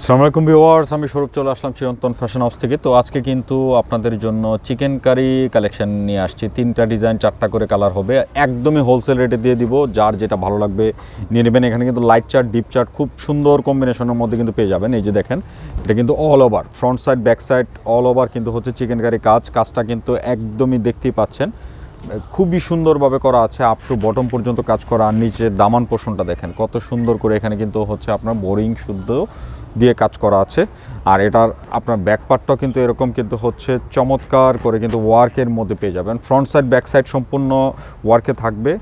আসসালামু আলাইকুম ভিউয়ার্স, আমি স্বরূপ চলে আসলাম চিরন্তন ফ্যাশন হাউস থেকে। তো আজকে কিন্তু আপনাদের জন্য চিকেন কারি কালেকশন নিয়ে আসছি। তিনটা ডিজাইন, চারটা করে কালার হবে। একদমই হোলসেল রেটে দিয়ে দিব, যার যেটা ভালো লাগবে নিয়ে নেবেন। এখানে কিন্তু লাইট চার্ট ডিপ চার্ট খুব সুন্দর কম্বিনেশনের মধ্যে কিন্তু পেয়ে যাবেন। এই যে দেখেন, এটা কিন্তু all over front side back side all over কিন্তু হচ্ছে চিকেন কারি কাজ। কাজটা কিন্তু একদমই দেখতেই পাচ্ছেন। খুবই সুন্দরভাবে করা আছে আপ টু বটম পর্যন্ত কাজ করা। আর নিচের দামান পোষণটা দেখেন, কত সুন্দর করে এখানে কিন্তু হচ্ছে আপনার বোরিং শুদ্ধ দিয়ে কাজ করা আছে। আর এটার আপনার ব্যাক পার্টটাও কিন্তু এরকম কিন্তু হচ্ছে চমৎকার করে কিন্তু ওয়ার্কের মধ্যে পেয়ে যাবেন। ফ্রন্ট সাইড ব্যাক সাইড সম্পূর্ণ ওয়ার্কে থাকবে।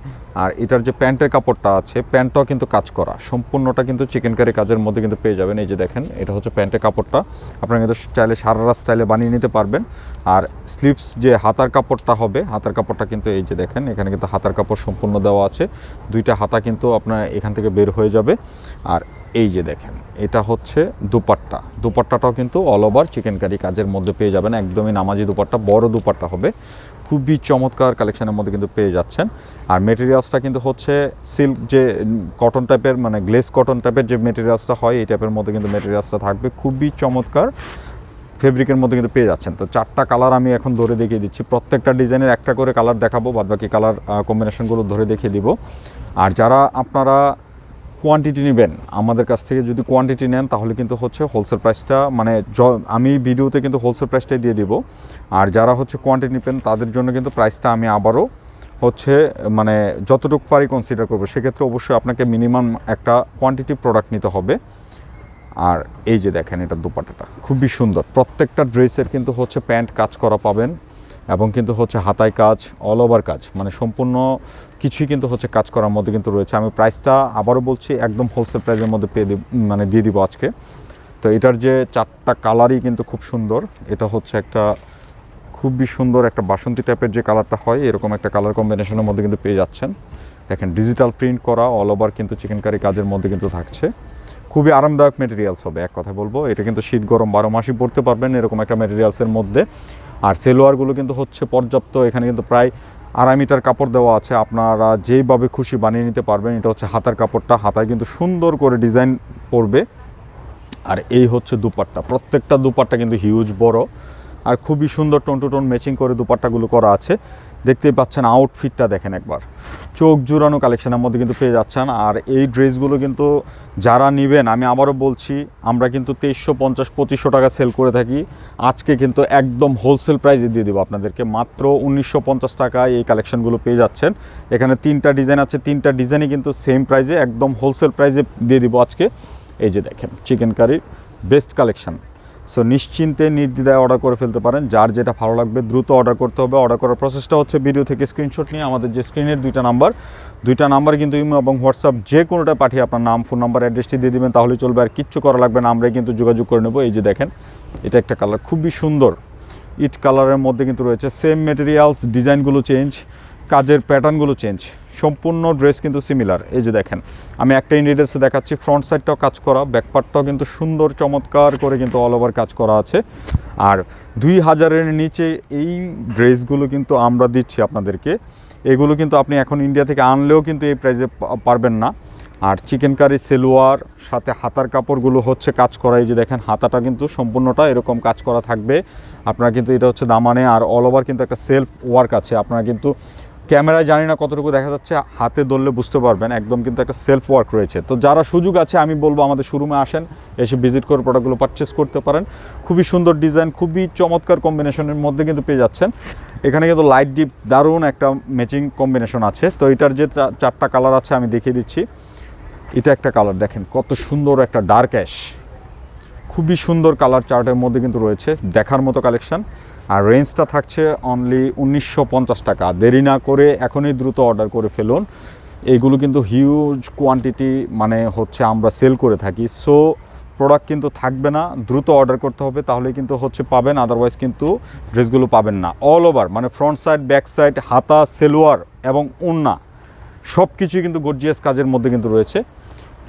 আর এটার যে প্যান্টের কাপড়টা আছে, প্যান্টটাও কিন্তু কাজ করা। সম্পূর্ণটা কিন্তু চিকেন কারি কাজের মধ্যে কিন্তু পেয়ে যাবেন। এই যে দেখেন, এটা হচ্ছে প্যান্টের কাপড়টা। আপনারা কিন্তু চাইলে সারারা স্টাইলে বানিয়ে নিতে পারবেন। আর স্লিপস যে হাতার কাপড়টা হবে, হাতার কাপড়টা কিন্তু এই যে দেখেন, এখানে কিন্তু হাতার কাপড় সম্পূর্ণ দেওয়া আছে। দুইটা হাতা কিন্তু আপনার এখান থেকে বের হয়ে যাবে। আর এই যে দেখেন, এটা হচ্ছে দুপাট্টা। দুপাট্টাটাও কিন্তু অল ওভার চিকেন কারি কাজের মধ্যে পেয়ে যাবেন, একদমই নামাজি দুপাট্টা, বড় দুপাট্টা হবে। খুবই চমৎকার কালেকশনের মধ্যে কিন্তু পেয়ে যাচ্ছেন। আর মেটেরিয়ালসটা কিন্তু হচ্ছে সিল্ক যে কটন টাইপের মানে গ্লেস কটন টাইপের যে মেটেরিয়ালসটা হয়, এই টাইপের মধ্যে কিন্তু মেটেরিয়ালসটা থাকবে। খুবই চমৎকার ফেব্রিকের মধ্যে কিন্তু পেয়ে যাচ্ছেন। তো চারটা কালার আমি এখন ধরে দেখিয়ে দিচ্ছি। প্রত্যেকটা ডিজাইনের একটা করে কালার দেখাবো বাদ বাকি কালার কম্বিনেশনগুলো ধরে দেখিয়ে দিব। আর যারা আপনারা কোয়ান্টিটি নেবেন। আমাদের কাছ থেকে যদি কোয়ান্টিটি নেন, তাহলে কিন্তু হচ্ছে হোলসেল প্রাইসটা মানে আমি ভিডিওতে কিন্তু হোলসেল প্রাইসটাই দিয়ে দিব। আর যারা হচ্ছে কোয়ান্টিটি নেবেন, তাদের জন্য কিন্তু প্রাইসটা আমি আবারও হচ্ছে মানে যতটুকু পারি কনসিডার করব। সেক্ষেত্রে অবশ্যই আপনাকে মিনিমাম একটা কোয়ান্টিটি প্রোডাক্ট নিতে হবে। আর এই যে দেখেন, এটা দুপাটাটা। খুবই সুন্দর। প্রত্যেকটা ড্রেসের কিন্তু হচ্ছে প্যান্ট কাজ করা পাবেন। এবং কিন্তু হচ্ছে হাতায় কাজ অল ওভার কাজ মানে সম্পূর্ণ কিছুই কিন্তু হচ্ছে কাজ করার মধ্যে কিন্তু রয়েছে। আমি প্রাইসটা আবারও বলছি, একদম হোলসেল প্রাইসের মধ্যে পেয়ে মানে দিয়ে দিব আজকে। তো এটার যে চারটা কালারই কিন্তু খুব সুন্দর। এটা হচ্ছে একটা খুবই সুন্দর একটা বাসন্তী টাইপের যে কালারটা হয়, এরকম একটা কালার কম্বিনেশনের মধ্যে কিন্তু পেয়ে যাচ্ছেন। দেখেন ডিজিটাল প্রিন্ট করা অল ওভার কিন্তু চিকেন কারি কাজের মধ্যে কিন্তু থাকছে। খুবই আরামদায়ক মেটেরিয়ালস হবে, এক কথা বলব। এটা কিন্তু শীত গরম বারো মাসই পড়তে পারবেন, এরকম একটা মেটেরিয়ালসের মধ্যে। আর সেলোয়ারগুলো কিন্তু হচ্ছে পর্যাপ্ত। এখানে কিন্তু প্রায় আড়াই মিটার কাপড় দেওয়া আছে। আপনারা যেইভাবে খুশি বানিয়ে নিতে পারবেন, এটা হচ্ছে হাতার কাপড়টা। হাতায় কিন্তু সুন্দর করে ডিজাইন পড়বে। আর এই হচ্ছে দুপাট্টা। প্রত্যেকটা দুপাট্টা কিন্তু হিউজ বড়। আর খুবই সুন্দর টোন টু টোন ম্যাচিং করে দুপাট্টাগুলো করা আছে। দেখতেই পাচ্ছেন আউটফিটটা দেখেন একবার। চোখ জুড়ানো কালেকশনের মধ্যে কিন্তু পেয়ে যাচ্ছেন। আর এই ড্রেসগুলো কিন্তু যারা নেবেন, আমি আবারও বলছি, আমরা কিন্তু তেইশশো পঞ্চাশ, পঁচিশশো টাকা সেল করে থাকি। আজকে কিন্তু একদম হোলসেল প্রাইসে দিয়ে দেবো আপনাদেরকে। মাত্র উনিশশো পঞ্চাশ টাকায় এই কালেকশনগুলো পেয়ে যাচ্ছেন। এখানে তিনটা ডিজাইন আছে, তিনটা ডিজাইনই কিন্তু সেম প্রাইসে একদম হোলসেল প্রাইসে দিয়ে দিব আজকে। এই যে দেখেন চিকেন কারির বেস্ট কালেকশন সো নিশ্চিন্তে নির্দ্বিধায় অর্ডার করে ফেলতে পারেন। যার যেটা ভালো লাগবে, দ্রুত অর্ডার করতে হবে। অর্ডার করার প্রসেসটা হচ্ছে ভিডিও থেকে স্ক্রিনশট নিয়ে আমাদের যে স্ক্রিনের দুইটা নাম্বার দুইটা নাম্বার কিন্তু ইমো এবং হোয়াটসঅ্যাপ যে কোনোটা পাঠিয়ে আপনার নাম ফোন নাম্বার অ্যাড্রেসটি দিয়ে দেবেন, তাহলেই চলবে। আর কিচ্ছু করা লাগবে না। আমরাই কিন্তু যোগাযোগ করে নেব। এই যে দেখেন, এটা একটা কালার খুবই সুন্দর। ইট কালারের মধ্যে কিন্তু রয়েছে। সেম মেটেরিয়ালস ডিজাইনগুলো চেঞ্জ কাজের প্যাটার্নগুলো চেঞ্জ। সম্পূর্ণ ড্রেস কিন্তু সিমিলার এই যে দেখেন, আমি একটা ইন্ডিডেলসে দেখাচ্ছি ফ্রন্ট সাইডটাও কাজ করা ব্যাকপার্টটাও কিন্তু সুন্দর, চমৎকার করে কিন্তু অল ওভার কাজ করা আছে। আর দুই হাজারের নিচে এই ড্রেসগুলো কিন্তু আমরা দিচ্ছি আপনাদেরকে। এগুলো কিন্তু আপনি এখন ইন্ডিয়া থেকে আনলেও কিন্তু এই প্রাইজে পারবেন না। আর চিকেন কারি সেলোয়ার, সাথে হাতার কাপড়গুলো হচ্ছে কাজ করা। এই যে দেখেন, হাতাটা কিন্তু সম্পূর্ণটা এরকম কাজ করা থাকবে। আপনারা কিন্তু এটা হচ্ছে দামানে, আর অল ওভার কিন্তু একটা সেলফ ওয়ার্ক আছে। আপনারা কিন্তু ক্যামেরায় জানি না কতটুকু দেখা যাচ্ছে, হাতে ধরলে বুঝতে পারবেন, একদম কিন্তু একটা সেলফ ওয়ার্ক রয়েছে। তো যারা সুযোগ আছে, আমি বলব আমাদের শোরুমে আসেন, এসে ভিজিট করে প্রোডাক্টগুলো পারচেস করতে পারেন। খুবই সুন্দর ডিজাইন খুবই চমৎকার কম্বিনেশনের মধ্যে কিন্তু পেয়ে যাচ্ছেন। এখানে কিন্তু লাইট ডিপ দারুণ একটা ম্যাচিং কম্বিনেশন আছে। তো এটার যে চারটা কালার আছে, আমি দেখিয়ে দিচ্ছি। এটা একটা কালার দেখেন কত সুন্দর একটা ডার্ক অ্যাশ খুবই সুন্দর কালার চার্টের মধ্যে কিন্তু রয়েছে, দেখার মতো কালেকশন আর রেঞ্জটা থাকছে অনলি উনিশশো পঞ্চাশ টাকা। দেরি না করে এখনই দ্রুত অর্ডার করে ফেলুন। এইগুলো কিন্তু হিউজ কোয়ান্টিটি মানে হচ্ছে আমরা সেল করে থাকি। সো প্রোডাক্ট কিন্তু থাকবে না, দ্রুত অর্ডার করতে হবে তাহলে কিন্তু হচ্ছে পাবেন আদারওয়াইজ কিন্তু ড্রেসগুলো পাবেন না। অল ওভার মানে ফ্রন্ট সাইড ব্যাক সাইড হাতা সেলোয়ার এবং ওন্না সব কিছুই কিন্তু গর্জিয়াস কাজের মধ্যে কিন্তু রয়েছে।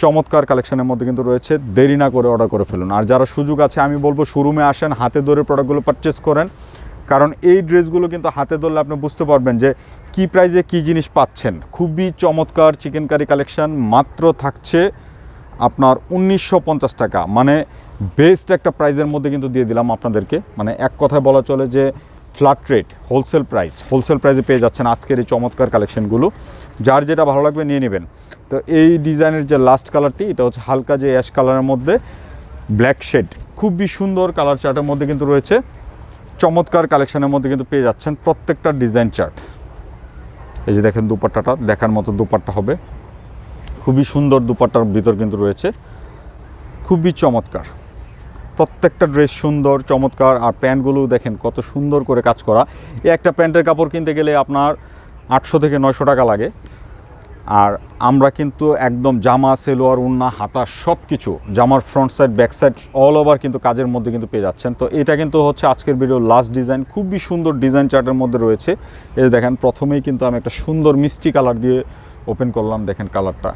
চমৎকার কালেকশনের মধ্যে কিন্তু রয়েছে, দেরি না করে অর্ডার করে ফেলুন। আর যারা সুযোগ আছে, আমি বলব শোরুমে আসেন, হাতে ধরে প্রোডাক্টগুলো পারচেস করেন কারণ এই ড্রেসগুলো কিন্তু হাতে ধরলে আপনি বুঝতে পারবেন যে কি প্রাইজে কি জিনিস পাচ্ছেন। খুবই চমৎকার চিকেন কারি কালেকশন মাত্র থাকছে আপনার উনিশশো পঞ্চাশ টাকা। মানে বেস্ট একটা প্রাইজের মধ্যে কিন্তু দিয়ে দিলাম আপনাদেরকে। মানে এক কথায় বলা চলে যে flat rate wholesale price wholesale প্রাইসে পেয়ে যাচ্ছেন আজকের এই চমৎকার কালেকশনগুলো যার যেটা ভালো লাগবে নিয়ে নেবেন। তো এই ডিজাইনের যে লাস্ট কালারটি এটা হচ্ছে হালকা যে অ্যাশ কালারের মধ্যে ব্ল্যাক শেড খুবই সুন্দর কালার চার্টের মধ্যে কিন্তু রয়েছে। চমৎকার কালেকশনের মধ্যে কিন্তু পেয়ে যাচ্ছেন প্রত্যেকটা ডিজাইন চার্ট। এই যে দেখেন দুপাট্টাটা, দেখার মতো দুপাট্টা হবে। খুবই সুন্দর দুপাট্টার ভিতর কিন্তু রয়েছে। খুবই চমৎকার। প্রত্যেকটা ড্রেস সুন্দর, চমৎকার। আর প্যান্টগুলো দেখেন কত সুন্দর করে কাজ করা। এই একটা প্যান্টের কাপড় কিনতে গেলে আপনার আটশো থেকে নয়শো টাকা লাগে। আর আমরা কিন্তু একদম জামা, সেলোয়ার, উন্না, হাতা সব কিছু জামার front side back side all over কিন্তু কাজের মধ্যে কিন্তু পেয়ে যাচ্ছেন। তো এটা কিন্তু হচ্ছে আজকের ভিডিও লাস্ট ডিজাইন খুবই সুন্দর ডিজাইন চার্টের মধ্যে রয়েছে। এই দেখেন, প্রথমেই কিন্তু আমি একটা সুন্দর মিষ্টি কালার দিয়ে ওপেন করলাম, দেখেন কালারটা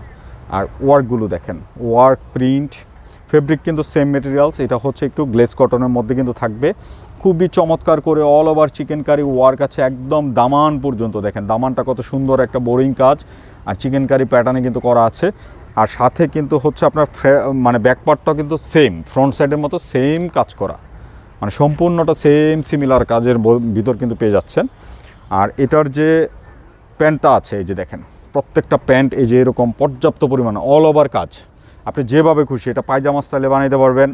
আর ওয়ার্কগুলো দেখেন ওয়ার্ক প্রিন্ট ফেব্রিক কিন্তু সেম মেটেরিয়ালস এটা হচ্ছে একটু গ্লেস কটনের মধ্যে কিন্তু থাকবে। খুবই চমৎকার করে all over chikankari work আছে একদম দামান পর্যন্ত। দেখেন, দামানটা কত সুন্দর একটা বোরিং কাজ। আর চিকেন কারি প্যাটার্নে কিন্তু করা আছে। আর সাথে কিন্তু হচ্ছে আপনার মানে ব্যাকপার্টটাও কিন্তু সেম ফ্রন্ট সাইডের মতো সেম কাজ করা। মানে সম্পূর্ণটা সেম সিমিলার কাজের ভিতর কিন্তু পেয়ে যাচ্ছেন। আর এটার যে প্যান্টটা আছে, এই যে দেখেন, প্রত্যেকটা প্যান্ট এই যে এরকম পর্যাপ্ত পরিমাণে অল ওভার কাজ। আপনি যেভাবে খুশি, এটা পায়জামা স্টাইলে বানাইতে পারবেন,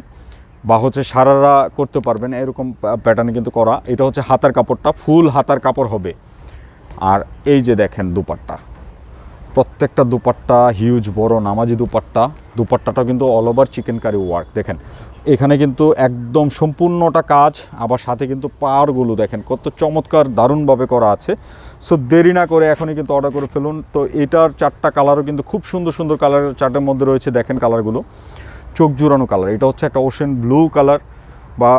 বা হচ্ছে সারারা করতে পারবেন, এরকম প্যাটার্নে কিন্তু করা। এটা হচ্ছে হাতার কাপড়টা ফুল হাতার কাপড় হবে। আর এই যে দেখেন দুপাট্টা। প্রত্যেকটা দুপাট্টা হিউজ বড়, নামাজি দুপাট্টা। দুপাট্টাটা কিন্তু all over chikankari work দেখেন। এখানে কিন্তু একদম সম্পূর্ণটা কাজ, আবার সাথে কিন্তু পাওয়ারগুলো দেখেন, কত চমৎকার, দারুণভাবে করা আছে। সো দেরি না করে এখনই কিন্তু অর্ডার করে ফেলুন। তো এটার চারটা কালারও কিন্তু খুব সুন্দর সুন্দর কালার চারটার মধ্যে রয়েছে, দেখেন কালারগুলো চোখ জুড়ানো কালার এটা হচ্ছে একটা ওশেন ব্লু কালার বা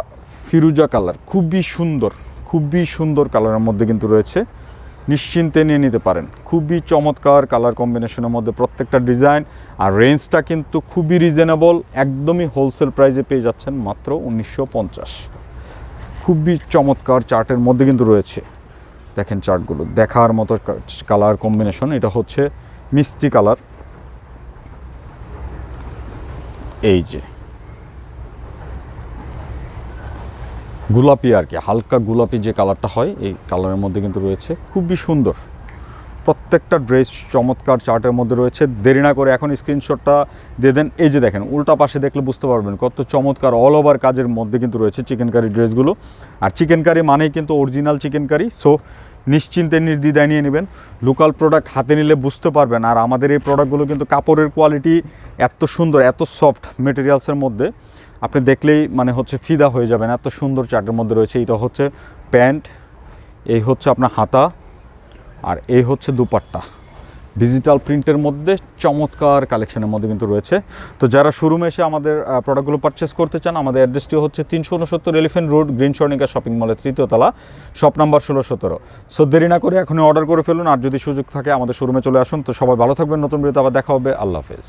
ফিরুজা কালার খুবই সুন্দর খুবই সুন্দর কালারের মধ্যে কিন্তু রয়েছে। নিশ্চিন্তে নিয়ে নিতে পারেন। খুবই চমৎকার কালার কম্বিনেশনের মধ্যে প্রত্যেকটা ডিজাইন আর রেঞ্জটা কিন্তু খুবই রিজনেবল একদমই হোলসেল প্রাইসে পেয়ে যাচ্ছেন মাত্র উনিশশো পঞ্চাশ। খুবই চমৎকার চার্টের মধ্যে কিন্তু রয়েছে। দেখেন চার্টগুলো দেখার মতো কালার কম্বিনেশন এটা হচ্ছে মিষ্টি কালার এই যে গোলাপি আর কি, হালকা গোলাপি যে কালারটা হয়, এই কালারের মধ্যে কিন্তু রয়েছে। খুবই সুন্দর। প্রত্যেকটা ড্রেস চমৎকার চার্টের মধ্যে রয়েছে। দেরি না করে এখন স্ক্রিনশটটা দিয়ে দেন। এই যে দেখেন, উল্টা পাশে দেখলে বুঝতে পারবেন কত চমৎকার অল ওভার কাজের মধ্যে কিন্তু রয়েছে চিকেন কারি ড্রেসগুলো। আর চিকেন কারি মানেই কিন্তু অরিজিনাল চিকেন কারি সো নিশ্চিন্তে নির্দ্বিধায় নিয়ে নেবেন। লোকাল প্রোডাক্ট হাতে নিলে বুঝতে পারবেন। আর আমাদের এই প্রোডাক্টগুলো কিন্তু কাপড়ের কোয়ালিটি এত সুন্দর, এত সফট মেটেরিয়ালসের মধ্যে। আপনি দেখলেই মানে হচ্ছে ফিদা হয়ে যাবেন, এত সুন্দর চার্টের মধ্যে রয়েছে। এটা হচ্ছে প্যান্ট, এই হচ্ছে আপনার হাতা, আর এই হচ্ছে দুপাট্টা। ডিজিটাল প্রিন্টের মধ্যে চমৎকার কালেকশনের মধ্যে কিন্তু রয়েছে। তো যারা শোরুমে এসে আমাদের প্রোডাক্টগুলো পারচেস করতে চান, আমাদের অ্যাড্রেসটি হচ্ছে তিনশো উনসত্তর elephant road green Swarnika shopping মলের তৃতীয় তলা শপ নাম্বার ষোলো সতেরো। সো দেরি না করে এখনই অর্ডার করে ফেলুন, আর যদি সুযোগ থাকে আমাদের শোরুমে চলে আসুন। তো সবাই ভালো থাকবেন, নতুন ভিডিওতে আবার দেখা হবে। আল্লাহ হাফেজ।